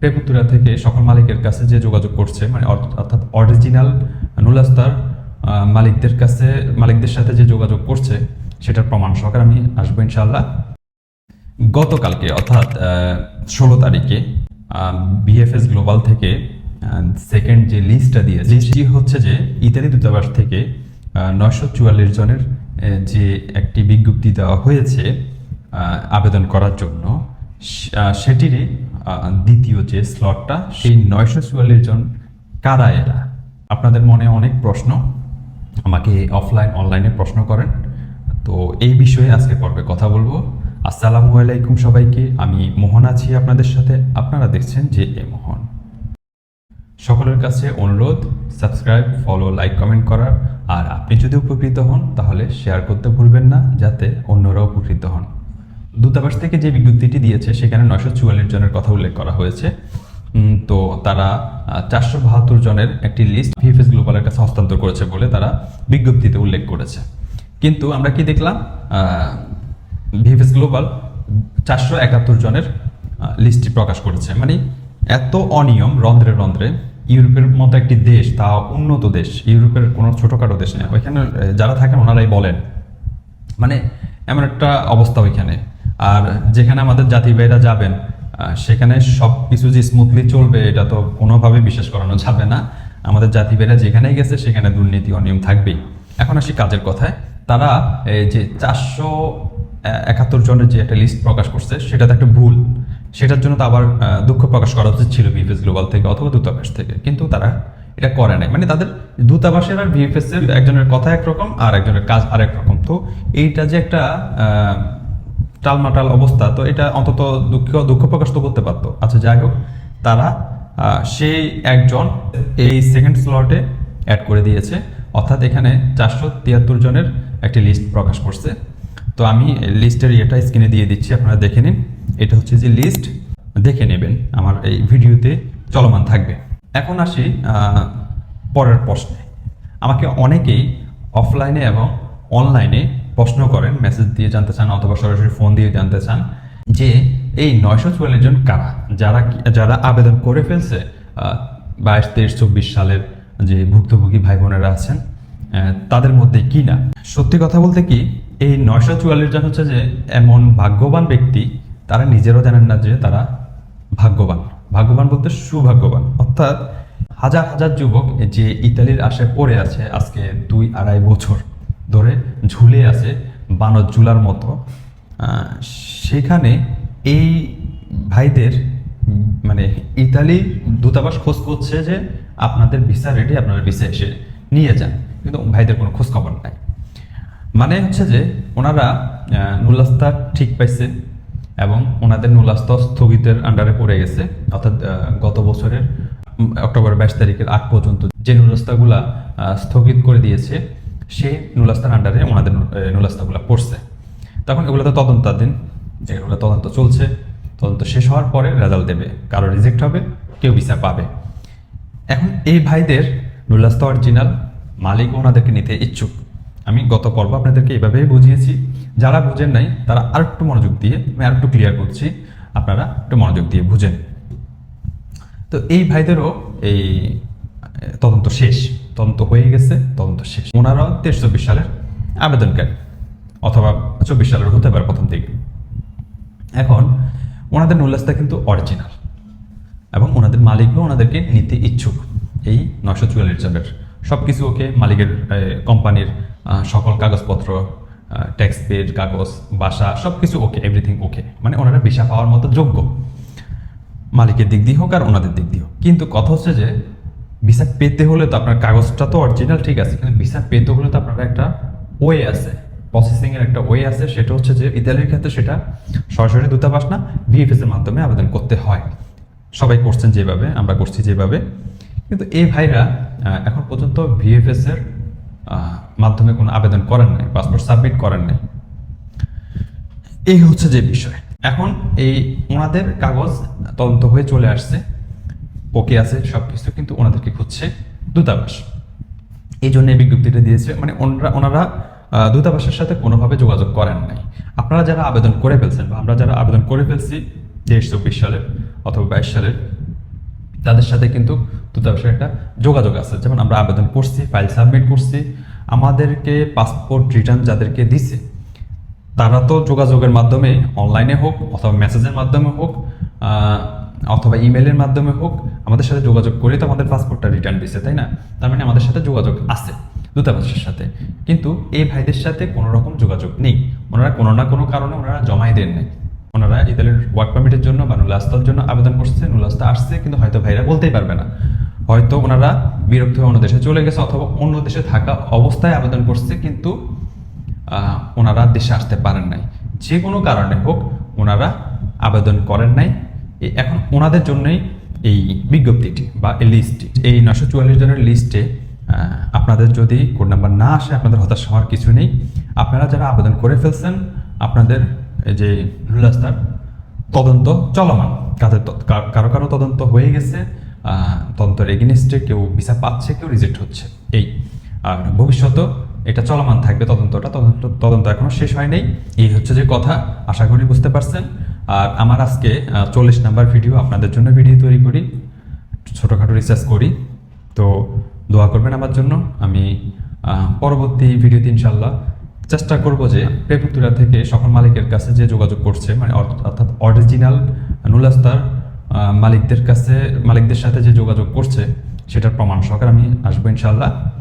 পেপুতুরা থেকে সকল মালিকের কাছে যে যোগাযোগ করছে মানে অর- অর্থাৎ অরিজিনাল নুলাস্তার মালিকদের কাছে, মালিকদের সাথে যে যোগাযোগ করছে, সেটার প্রমাণ সহকারে আমি আসব ইনশাল্লাহ গতকালকে, অর্থাৎ ষোলো তারিখে বিএফএস গ্লোবাল থেকে সেকেন্ড যে লিস্টটা দিয়েছে লিস্টটি হচ্ছে যে ইতালি দূতাবাস থেকে নয়শো চুয়াল্লিশ জনের যে একটি বিজ্ঞপ্তি দেওয়া হয়েছে আবেদন করার জন্য সেটিরই দ্বিতীয় যে স্লটটা সেই নয়শো চুয়াল্লিশ জন, কারা এরা? আপনাদের মনে অনেক প্রশ্ন। আমাকে অফলাইন অনলাইনে প্রশ্ন করেন। তো এই বিষয়ে আজকে পর্বে কথা বলব। আসসালামু আলাইকুম সবাইকে। আমি মোহন আছি আপনাদের সাথে। আপনারা দেখছেন যে এ মোহন। সকলের কাছে অনুরোধ সাবস্ক্রাইব ফলো লাইক কমেন্ট করার। আর আপনি যদি উপকৃত হন, তাহলে শেয়ার করতে ভুলবেন না, যাতে অন্যরা উপকৃত হন। দূতাবাস থেকে যে বিজ্ঞপ্তিটি দিয়েছে, সেখানে নয়শো চুয়াল্লিশ জনের কথা উল্লেখ করা হয়েছে। তো তারা চারশো বাহাত্তর জনের একটি লিস্ট ভিএফএস গ্লোবালের কাছে হস্তান্তর করেছে বলে তারা বিজ্ঞপ্তিতে উল্লেখ করেছে। কিন্তু আমরা কি দেখলাম? ভিএফএস গ্লোবাল চারশো একাত্তর জনের লিস্টটি প্রকাশ করেছে। মানে এত অনিয়ম রন্ধ্রে রন্ধ্রে। ইউরোপের মতো একটি দেশ, তা উন্নত দেশ, ইউরোপের কোনো ছোটোখাটো দেশ নেই ওইখানে যারা থাকেন ওনারাই বলেন। মানে এমন একটা অবস্থা ওইখানে। আর যেখানে আমাদের জাতি ভাইরা যাবেন সেখানে সব কিছু যে স্মুথলি চলবে, এটা তো কোনোভাবে বিশ্বাস করানো যাবে না। আমাদের জাতি ভাইরা যেখানেই গেছে, সেখানে দুর্নীতি অনিয়ম থাকবেই। এখন আসি কাজের কথায়। তারা এই যে চারশো একাত্তর জনের যে একটা লিস্ট প্রকাশ করছে সেটা তো একটা ভুল। সেটার জন্য তো আবার দুঃখ প্রকাশ করা উচিত ছিল বিএফএস গ্লোবাল থেকে অথবা দূতাবাস থেকে। কিন্তু তারা এটা করে নাই। মানে তাদের দূতাবাসের আর ভিএফএস এর একজনের কথা একরকম আর একজনের কাজ আরেক রকম। তো এইটা যে একটা টালমাটাল অবস্থা, তো এটা অন্তত দুঃখ দুঃখ প্রকাশ তো করতে পারতো। আচ্ছা যাই হোক, তারা সেই একজন এই সেকেন্ড স্লটে অ্যাড করে দিয়েছে। অর্থাৎ এখানে চারশো তিয়াত্তর জনের একটি লিস্ট প্রকাশ করছে। তো আমি লিস্টের ইয়েটা স্ক্রিনে দিয়ে দিচ্ছি, আপনারা দেখে নিন। এটা হচ্ছে যে লিস্ট দেখে নেবেন, আমার এই ভিডিওতে চলমান থাকবে। এখন আসি পরের প্রশ্নে। আমাকে অনেকেই অফলাইনে এবং অনলাইনে প্রশ্ন করেন মেসেজ দিয়ে জানতে চান অথবা সরাসরি ফোন দিয়ে জানতে চান, যে এই নয়শো চুয়াল্লিশ জন কারা? যারা যারা আবেদন করে ফেলছে বাইশ, তেইশ, চব্বিশ সালের যে ভুক্তভোগী ভাই বোনেরা আছেন তাদের মধ্যে কি না? সত্যি কথা বলতে কি, এই নয়শো চুয়াল্লিশ জন হচ্ছে যে এমন ভাগ্যবান ব্যক্তি, তারা নিজেরও জানেন না যে তারা ভাগ্যবান। ভাগ্যবান বলতে সুভাগ্যবান। অর্থাৎ হাজার হাজার যুবক যে ইতালির আশায় পড়ে আছে আজকে দুই আড়াই বছর ধরে ঝুলে আছে বানর ঝুলার মতো। সেখানে এই ভাইদের মানে ইতালি দূতাবাস খোঁজ করছে যে আপনাদের ভিসা রেডি আপনারা ভিসা এসে নিয়ে যান। কিন্তু ভাইদের কোনো খোঁজ খবর নাই। মানে হচ্ছে যে ওনারা নুলাস্তা ঠিক পাইছে এবং ওনাদের নুলাস্তা স্থগিতের আন্ডারে পড়ে গেছে। অর্থাৎ গত বছরের অক্টোবর বাইশ তারিখের আগ পর্যন্ত যে নুলাস্তাগুলা স্থগিত করে দিয়েছে সেই নুলাস্তার আন্ডারে ওনাদের নুলাস্তাগুলা পড়ছে। তখন এগুলো তো তদন্তাধীন এগুলো তদন্ত চলছে। তদন্ত শেষ হওয়ার পরে রেজাল্ট দেবে, কারও রিজেক্ট হবে, কেউ ভিসা পাবে। এখন এই ভাইদের নুলাস্তা অরিজিনাল মালিক ওনাদেরকে নিতে ইচ্ছুক। আমি গত পর্ব আপনাদেরকে এভাবেই বুঝিয়েছি, যারা বুঝেন নাই, তারা আর একটু মনোযোগ দিয়ে, আমি আর একটু ক্লিয়ার করছি, আপনারা একটু মনোযোগ দিয়ে বুঝেন। তো এই ভাইদেরও এই তদন্ত শেষ। তদন্ত হয়ে গেছে, তদন্ত শেষ। ওনারাও তেইশ চব্বিশ সালের আবেদনকারী, অথবা চব্বিশ সালের হতে পারে প্রথম দিকে। এখন ওনাদের নুলাস্তা কিন্তু অরিজিনাল এবং ওনাদের মালিকও ওনাদেরকে নিতে ইচ্ছুক। এই নশো চুয়াল্লিশ জনের সব কিছু ওকে মালিকের কোম্পানির সকল কাগজপত্র ট্যাক্স পেড কাগজ, বাসা সব কিছু ওকে এভরিথিং ওকে। মানে ওনারা ভিসা পাওয়ার মতো যোগ্য। মালিকের দিক দিয়ে হোক আর ওনাদের দিক দিয়ে হোক। কিন্তু কথা হচ্ছে যে ভিসা পেতে হলে তো আপনার কাগজটা তো অরিজিনাল ঠিক আছে। কিন্তু ভিসা পেতে হলে তো আপনার একটা ওয়ে আছে প্রসেসিং এর একটা ওয়ে আছে, সেটা হচ্ছে যে ইতালির ক্ষেত্রে সেটা সরাসরি দূতাবাস না ভিএফএস এর মাধ্যমে আবেদন করতে হয়। সবাই করছেন যেভাবে, আমরা করছি যেভাবে। কিন্তু এই ভাইরা এখন পর্যন্ত ভিএফএস এর মাধ্যমে কোনো আবেদন করেন নাই পাসপোর্ট সাবমিট করেন নাই। এই হচ্ছে যে বিষয়। এখন এই ওনাদের কাগজ তদন্ত হয়ে চলে আসছে। ওকে আছে সব কিছু কিন্তু ওনাদেরকে খুঁজছে দূতাবাস। এই জন্য এই বিজ্ঞপ্তিটা দিয়েছে মানে ওনারা ওনারা দূতাবাসের সাথে কোনোভাবে যোগাযোগ করেন নাই। আপনারা যারা আবেদন করে ফেলছেন বা আমরা যারা আবেদন করে ফেলছি তেইশ চব্বিশ সালের অথবা বাইশ সালের, তাদের সাথে কিন্তু দূতাবাসের একটা যোগাযোগ আছে। যেমন আমরা আবেদন করছি, ফাইল সাবমিট করছি, আমাদেরকে পাসপোর্ট রিটার্ন যাদেরকে দিছে, তারা তো যোগাযোগের মাধ্যমে, অনলাইনে হোক অথবা মেসেজের মাধ্যমে হোক অথবা ইমেলের মাধ্যমে হোক, আমাদের সাথে যোগাযোগ করে তো আমাদের পাসপোর্টটা রিটার্ন দিছে, তাই না? তার মানে আমাদের সাথে যোগাযোগ আছে দূতাবাসের সাথে। কিন্তু এই ভাইদের সাথে কোনো রকম যোগাযোগ নেই। ওনারা কোনো না কোনো কারণে ওনারা জমাই দেন নাই। ওনারা ইতালির ওয়ার্ক পারমিটের জন্য বা নুলাস্তার জন্য আবেদন করছে, নুলাস্তা আসছে, কিন্তু হয়তো ভাইরা বলতেই পারবে না। হয়তো ওনারা বিরক্ত হয়ে অন্য দেশে চলে গেছে অথবা অন্য দেশে থাকা অবস্থায় আবেদন করছে, কিন্তু ওনারা দেশে আসতে পারেন নাই। যে কোনো কারণে হোক, ওনারা আবেদন করেন নাই। এখন ওনাদের জন্যই এই বিজ্ঞপ্তিটি বা এই লিস্টটি এই নশো চুয়াল্লিশ জনের লিস্টে আপনাদের যদি কোড নাম্বার না আসে, আপনাদের হতাশ হওয়ার কিছু নেই। আপনারা যারা আবেদন করে ফেলছেন, আপনাদের যে রাস্তার তদন্ত চলমান। কাদের কারও কারও তদন্ত হয়ে গেছে তদন্তের এগেনিস্টে কেউ ভিসা পাচ্ছে, কেউ রিজেক্ট হচ্ছে। এই, আর ভবিষ্যতেও এটা চলমান থাকবে, তদন্তটা। তদন্ত তদন্ত এখনও শেষ হয় নাই এই হচ্ছে যে কথা, আশা করি বুঝতে পারছেন। আর আমার আজকে চল্লিশ নাম্বার ভিডিও আপনাদের জন্য ভিডিও তৈরি করি, ছোটোখাটো রিসার্চ করি। তো দোয়া করবেন আমার জন্য। আমি পরবর্তী ভিডিওতে ইনশাল্লাহ চেষ্টা করব যে পেপুতুরা থেকে সকল মালিকের কাছে যে যোগাযোগ করছে মানে অর্থ- অর্থাৎ অরিজিনাল নুলাস্তার মালিকদের কাছে, মালিকদের সাথে যে যোগাযোগ করছে, সেটার প্রমাণ সহকারে আমি আসব ইনশাল্লাহ